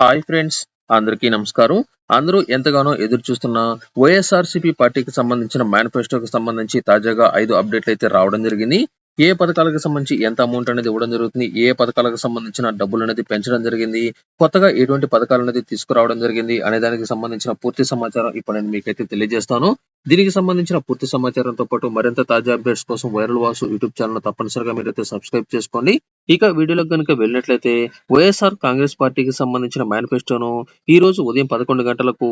Hi friends అందరికీ నమస్కారం. అందరూ ఎంతగానో ఎదురు చూస్తున్న వైఎస్ఆర్సీపీ పార్టీకి సంబంధించిన మేనిఫెస్టోకి సంబంధించి తాజాగా ఐదు అప్డేట్లు అయితే రావడం జరిగింది. ఏ పథకాలకు సంబంధించి ఎంత అమౌంట్ అనేది ఇవ్వడం జరుగుతుంది ఏ పథకాలకు సంబంధించిన డబ్బులు అనేది పెంచడం జరిగింది కొత్తగా ఎటువంటి పథకాలు అనేది తీసుకురావడం జరిగింది అనే దానికి సంబంధించిన పూర్తి సమాచారం ఇప్పుడు నేను మీకైతే తెలియజేస్తాను. దీనికి సంబంధించిన పూర్తి సమాచారంతో పాటు మరింత తాజా అప్డేట్స్ కోసం వైరల్ వాసు యూట్యూబ్ ఛానల్ తప్పనిసరిగా మీరైతే సబ్స్క్రైబ్ చేసుకోండి. ఇక వీడియోలోకి కనుక వెళ్ళినట్లయితే వైఎస్ఆర్ కాంగ్రెస్ పార్టీకి సంబంధించిన మేనిఫెస్టోను ఈ రోజు ఉదయం పదకొండు గంటలకు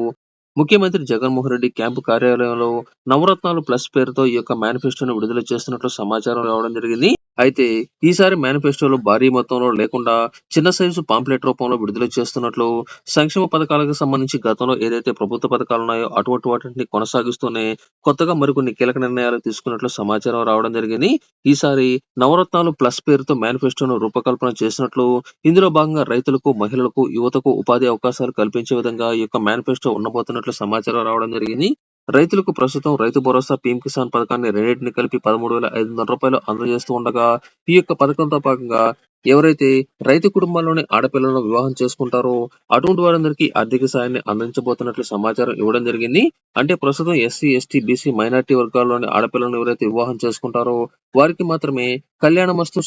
ముఖ్యమంత్రి జగన్మోహన్ రెడ్డి క్యాంపు కార్యాలయంలో నవరత్నాలు ప్లస్ పేరుతో ఈ యొక్క మేనిఫెస్టోను విడుదల చేస్తున్నట్లు సమాచారం రావడం జరిగింది. అయితే ఈసారి మేనిఫెస్టోలో భారీ మొత్తంలో లేకుండా చిన్న సైజు పాంప్లెట్ రూపంలో విడుదల చేస్తున్నట్లు సంక్షేమ పథకాలకు సంబంధించి గతంలో ఏదైతే ప్రభుత్వ పథకాలు ఉన్నాయో అటువంటి వాటిని కొనసాగిస్తూనే కొత్తగా మరికొన్ని కీలక నిర్ణయాలు తీసుకున్నట్లు సమాచారం రావడం జరిగింది. ఈసారి నవరత్నాలు ప్లస్ పేరుతో మేనిఫెస్టోను రూపకల్పన చేసినట్లు ఇందులో భాగంగా రైతులకు మహిళలకు యువతకు ఉపాధి అవకాశాలు కల్పించే విధంగా ఈ యొక్క మేనిఫెస్టో ఉండబోతున్నట్లు సమాచారం రావడం జరిగింది. రైతులకు ప్రస్తుతం రైతు భరోసా పీఎం కిసాన్ పథకాన్ని రెండింటిని కలిపి పదమూడు వేల ఐదు వందల రూపాయలు అందజేస్తూ ఉండగా ఈ యొక్క పథకంతో భాగంగా ఎవరైతే రైతు కుటుంబాల్లోని ఆడపిల్లలను వివాహం చేసుకుంటారో అటువంటి వారందరికీ ఆర్థిక సాయాన్ని అందించబోతున్నట్లు సమాచారం ఇవ్వడం జరిగింది. అంటే ప్రస్తుతం ఎస్సీ ఎస్టీ బీసీ మైనార్టీ వర్గాల్లోని ఆడపిల్లలను ఎవరైతే వివాహం చేసుకుంటారో వారికి మాత్రమే కళ్యాణ మస్తు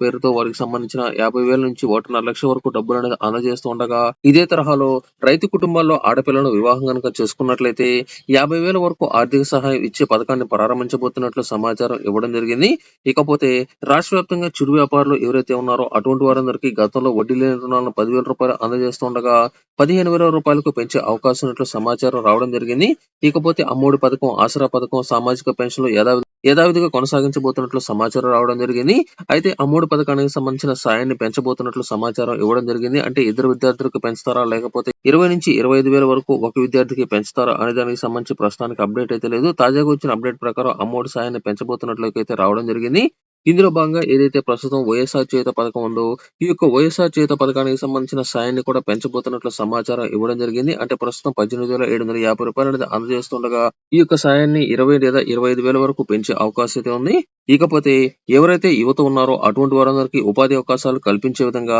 పేరుతో వారికి సంబంధించిన యాభై వేల నుంచి ఒకటిన్నర లక్షల వరకు డబ్బులు అనేది అందజేస్తూ ఉండగా ఇదే తరహాలో రైతు కుటుంబాల్లో ఆడపిల్లను వివాహం కనుక చేసుకున్నట్లయితే యాభై వేల వరకు ఆర్థిక సహాయం ఇచ్చే పథకాన్ని ప్రారంభించబోతున్నట్లు సమాచారం ఇవ్వడం జరిగింది. ఇకపోతే రాష్ట్ర వ్యాప్తంగా చిరు వ్యాపారులు ఎవరైతే ఉన్నారో అటువంటి వారందరికీ గతంలో వడ్డీ లేని రుణాలను పదివేల రూపాయలు అందజేస్తుండగా పదిహేను వేల రూపాయలకు పెంచే అవకాశం ఉన్నట్లు సమాచారం రావడం జరిగింది. ఇకపోతే అమ్మఒడి పథకం ఆసరా పథకం సామాజిక పెన్షన్లు యథావిధి యథావిధిగా కొనసాగించబోతున్నట్లు సమాచారం రావడం జరిగింది. అయితే అమ్మఒడి పథకానికి సంబంధించిన సాయాన్ని పెంచబోతున్నట్లు సమాచారం ఇవ్వడం జరిగింది. అంటే ఇద్దరు విద్యార్థులకు పెంచుతారా? లేకపోతే ఇరవై నుంచి ఇరవై ఐదు వేల వరకు ఒక విద్యార్థికి పెంచుతారా? అనే దానికి సంబంధించి ప్రస్తుతానికి అప్డేట్ అయితే లేదు. తాజాగా వచ్చిన అప్డేట్ ప్రకారం అమ్మఒడి సాయాన్ని పెంచబోతున్నట్లు అయితే రావడం జరిగింది. ఇందులో భాగంగా ఏదైతే ప్రస్తుతం వైఎస్ఆర్ చేత పథకం ఉందో ఈ యొక్క వైఎస్ఆర్ చేత పథకానికి సంబంధించిన సాయాన్ని కూడా పెంచబోతున్నట్లు సమాచారం ఇవ్వడం జరిగింది. అంటే ప్రస్తుతం పద్దెనిమిది వేల ఏడు వందల యాభై రూపాయలు అనేది అందజేస్తుండగా ఈ యొక్క సాయాన్ని ఇరవై లేదా ఇరవై ఐదు వేల వరకు పెంచే అవకాశం అయితే ఉంది. ఇకపోతే ఎవరైతే యువత ఉన్నారో అటువంటి వారందరికీ ఉపాధి అవకాశాలు కల్పించే విధంగా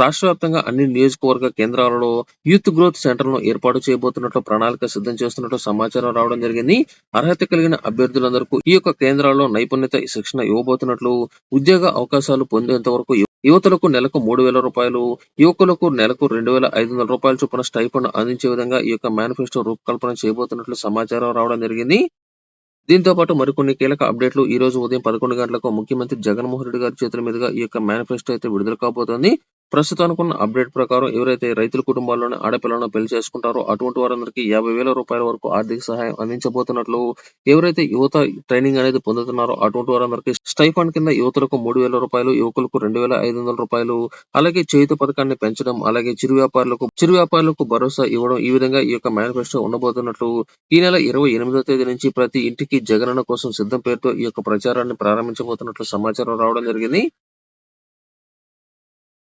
రాష్ట్ర వ్యాప్తంగా అన్ని నియోజకవర్గ కేంద్రాలలో యూత్ గ్రోత్ సెంటర్లను ఏర్పాటు చేయబోతున్నట్లు ప్రణాళిక సిద్ధం చేస్తున్నట్లు సమాచారం రావడం జరిగింది. అర్హత కలిగిన అభ్యర్థులందరికీ ఈ యొక్క కేంద్రాల్లో నైపుణ్యత శిక్షణ ఇవ్వబోతున్నట్లు ఉద్యోగ అవకాశాలు పొందేంత వరకు యువతలకు నెలకు మూడు వేల రూపాయలు యువకులకు నెలకు రెండు వేల ఐదు వందల రూపాయల చొప్పున స్టైఫండ్ అందించే విధంగా ఈ యొక్క మేనిఫెస్టో రూపకల్పన చేయబోతున్నట్లు సమాచారం రావడం జరిగింది. దీంతో పాటు మరికొన్ని కీలక అప్డేట్లు. ఈ రోజు ఉదయం పదకొండు గంటలకు ముఖ్యమంత్రి జగన్మోహన్ రెడ్డి గారి చేతుల మీదుగా ఈ యొక్క మేనిఫెస్టో అయితే విడుదల కాబోతోంది. ప్రస్తుతానికి ఉన్న అప్డేట్ ప్రకారం ఎవరైతే రైతుల కుటుంబాల్లోని ఆడపిల్లను పెళ్ళి చేసుకుంటారో అటువంటి వారందరికీ యాభై వేల రూపాయల వరకు ఆర్థిక సహాయం అందించబోతున్నట్లు ఎవరైతే యువత ట్రైనింగ్ అనేది పొందుతున్నారో అటువంటి వారందరికీ స్టైఫండ్ కింద యువతలకు మూడు వేల రూపాయలు యువకులకు రెండు వేల ఐదు వందల రూపాయలు అలాగే చేయుత పథకాన్ని పెంచడం అలాగే చిరు వ్యాపారులకు చిరు వ్యాపారులకు భరోసా ఇవ్వడం ఈ విధంగా ఈ యొక్క మేనిఫెస్టో ఉండబోతున్నట్లు ఈ నెల ఇరవై ఎనిమిదో తేదీ నుంచి ప్రతి ఇంటికి జగనన్న కోసం సిద్ధం పేరుతో ఈ యొక్క ప్రచారాన్ని ప్రారంభించబోతున్నట్లు సమాచారం రావడం జరిగింది.